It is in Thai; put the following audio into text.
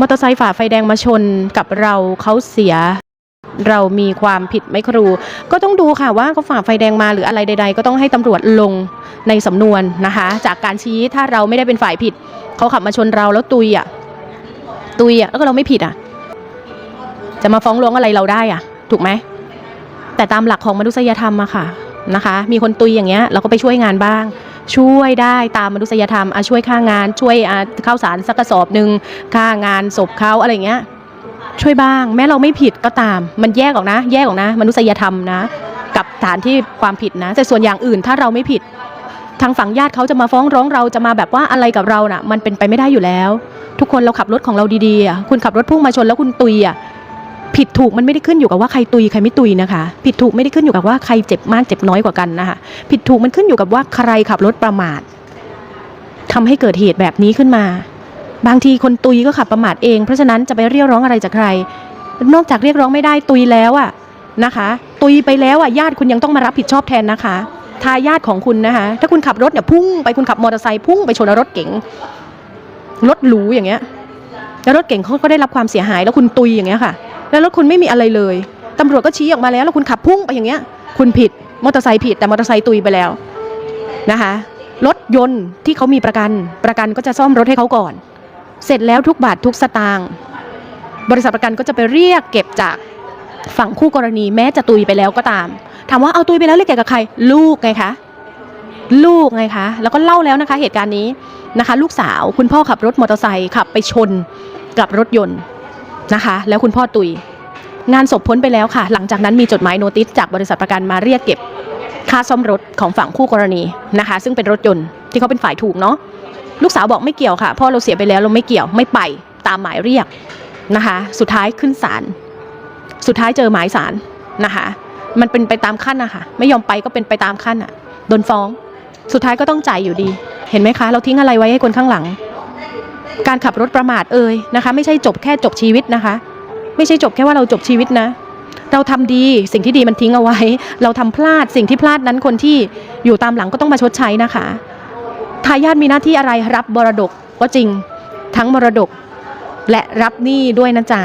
มอเตอร์ไซค์ฝ่าไฟแดงมาชนกับเราเขาเสีย เรามีความผิดไหมครู ก็ต้องดูค่ะว่าเขาฝ่าไฟแดงมาหรืออะไรใด ๆ ก็ต้องให้ตำรวจลงในสำนวนนะคะ จากการชี้ถ้าเราไม่ได้เป็นฝ่ายผิด เขาขับมาชนเราแล้วตุยอะตุยอะแล้วก็เราไม่ผิดอะ จะมาฟ้องร้องอะไรเราได้อะ ถูกไหมแต่ตามหลักของมนุษยธรรมอะค่ะนะคะ มีคนตุยอย่างเงี้ยเราก็ไปช่วยงานบ้าง ช่วยได้ตามมนุษยธรรมอช่วยค่างาน ช่วยอะข้าวสารสักกระสอบหนึ่งค่างานศพเขาอะไรเงี้ยช่วยบ้าง แม้เราไม่ผิดก็ตาม มันแยกออกนะ แยกออกนะ มนุษยธรรมนะ กับฐานที่ความผิดนะ แต่ส่วนอย่างอื่นถ้าเราไม่ผิด ทางฝั่งญาติเขาจะมาฟ้องร้องเราจะมาแบบว่าอะไรกับเราน่ะ มันเป็นไปไม่ได้อยู่แล้ว ทุกคนเราขับรถของเราดีๆคุณขับรถพุ่งมาชนแล้วคุณตุยอะ ผิดถูกมันไม่ได้ขึ้นอยู่กับว่าใครตุยใครไม่ตุยนะคะ ผิดถูกไม่ได้ขึ้นอยู่กับว่าใครเจ็บมากเจ็บน้อยกว่ากันนะคะผิดถูกมันขึ้นอยู่กับว่าใครขับรถประมาททำให้เกิดเหตุแบบนี้ขึ้นมา บางทีคนตุยก็ขับประมาทเองเพราะฉะนั้นจะไปเรียกร้องอะไรจากใคร นอกจากเรียกร้องไม่ได้ตุยแล้วอะนะคะ ตุยไปแล้วอะญาติคุณยังต้องมารับผิดชอบแทนนะคะทายาทของคุณนะคะ ถ้าคุณขับรถเนี่ยพุ่งไปคุณขับมอเตอร์ไซค์พุ่งไปชนรถเก๋งรถหรูอย่างเงี้ยแล้วรถเก๋งเขาก็ได้รับความเสียหายแล้วคุณตุยอย่างเงี้ยค่ะ แล้วรถคุณไม่มีอะไรเลยตำรวจก็ชี้ออกมาแล้วแล้วคุณขับพุ่งไปอย่างเงี้ย คุณผิดมอเตอร์ไซค์ผิดแต่มอเตอร์ไซค์ตุยไปแล้วนะคะรถยนต์ที่เขามีประกัน ประกันก็จะซ่อมรถให้เขาก่อน เสร็จแล้วทุกบาททุกสตางค์บริษัทประกันก็จะไปเรียกเก็บจากฝั่งคู่กรณีแม้จะตุยไปแล้วก็ตาม ถามว่าเอาตุยไปแล้วเรียกเก็บกับใคร ลูกไงคะลูกไงคะแล้วก็เล่าแล้วนะคะเหตุการณ์นี้นะคะ ลูกสาวคุณพ่อขับรถมอเตอร์ไซค์ขับไปชนกับรถยนต์ นะคะ แล้วคุณพ่อตุย งานศพพ้นไปแล้วค่ะ หลังจากนั้นมีจดหมายโนติสจากบริษัทประกันมาเรียกเก็บค่าซ่อมรถของฝั่งคู่กรณีนะคะ ซึ่งเป็นรถยนต์ที่เขาเป็นฝ่ายถูกเนาะลูกสาวบอกไม่เกี่ยวค่ะพ่อเราเสียไปแล้วเราไม่เกี่ยวไม่ไปตามหมายเรียกนะคะ สุดท้ายขึ้นศาลสุดท้ายเจอหมายศาลนะคะ มันเป็นไปตามขั้นนะคะไม่ยอมไปก็เป็นไปตามขั้นอะโดนฟ้อง สุดท้ายก็ต้องจ่ายอยู่ดี เห็นไหมคะ เราทิ้งอะไรไว้ให้คนข้างหลัง การขับรถประมาทเอ่ยนะคะ ไม่ใช่จบแค่จบชีวิตนะคะ ไม่ใช่จบแค่ว่าเราจบชีวิตนะ เราทำดีสิ่งที่ดีมันทิ้งเอาไว้ เราทำพลาดสิ่งที่พลาดนั้นคนที่อยู่ตามหลังก็ต้องมาชดใช้นะคะทายาทมีหน้าที่อะไรรับมรดกก็จริง ทั้งมรดกและรับหนี้ด้วยนะจ๊ะ